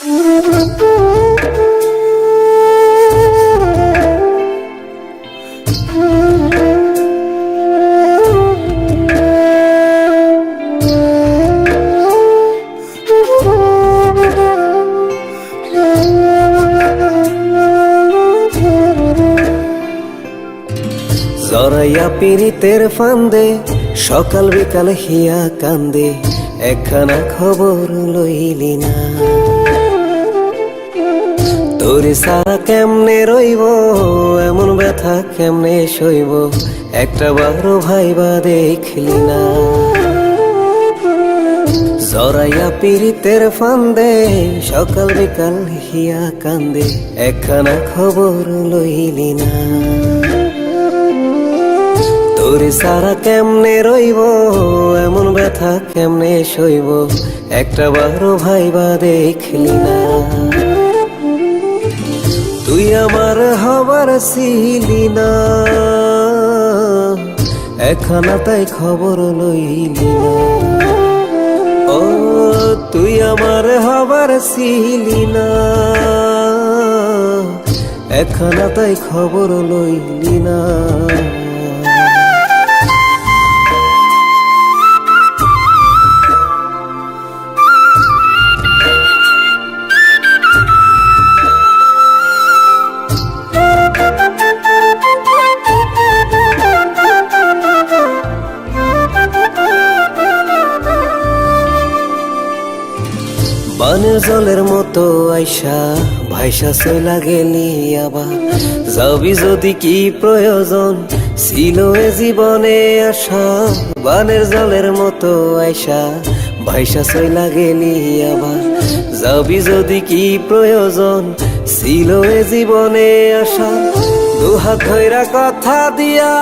জরাইয়া পিরিতের ফান্দে সকাল বিকাল হিয়া কান্দে একখানা খবর লইলি না। তোরে সারা কেমনে রইব? এমন ব্যথা কেমনে সইব? একটা বারো ভাইবা দেখলি না। জরাইয়া পিরিতের ফান্দে, সকাল বিকাল হিয়া কান্দে, একখানা খবর লইলি না। তোরে সারা কেমনে রইব? এমন ব্যথা কেমনে সইব? একটা বারো ভাইবা দেখলি না। তুই আমার হবার ছিলি না। এখানা তাই খবর লইলি ও, তুই আমার হবার ছিলি না। এখানা তাই খবর লইলি না। বানের জলের মতো আইসা, ভাইসা চইলা গেলি আবার। যাবি যদি কি প্রয়োজন, ছিল এ জীবনে আসা বানের জলের মতো আইসা, ভাইসা চইলা গেলি আবার। যাবি যদি কি প্রয়োজন, ছিল এ জীবনে আসা দুহাত ধইরা কথা দিয়া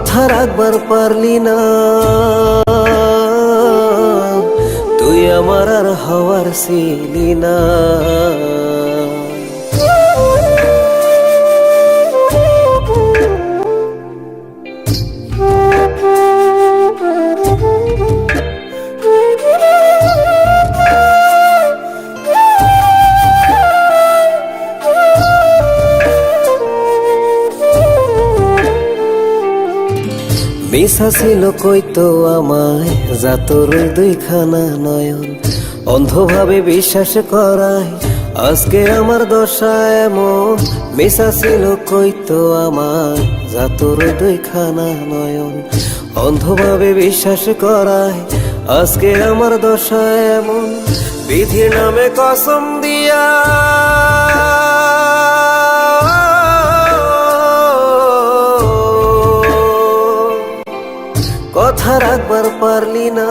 কথা রাখবার পারলি না। তুই আমার আর হওয়ার ছিলি না। মিশা কইতো আমায়? জাতর দুইখানা নয়ন। অন্ধভাবে বিশ্বাস করায় আজকে আমার দশা এমন। মিশা কইতো আমায়? জাতর দুইখানা নয়ন। অন্ধভাবে বিশ্বাস করায় আজকে আমার দশা এমন। বিধির নামে কসম দিয়া কথা রাখবার পারলি না।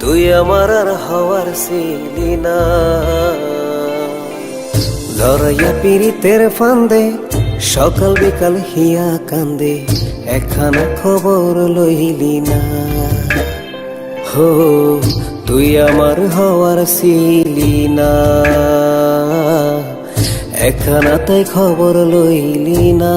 তুই আমার আর হওয়ার ছিলি না। লড়াইয়া পিরিতের ফান্দে, সকাল বিকাল হিয়া কান্দে, একখানা খবর লইলি না। হো, তুই আমার হওয়ার ছিলি না। একখানা তাই খবর লইলি না।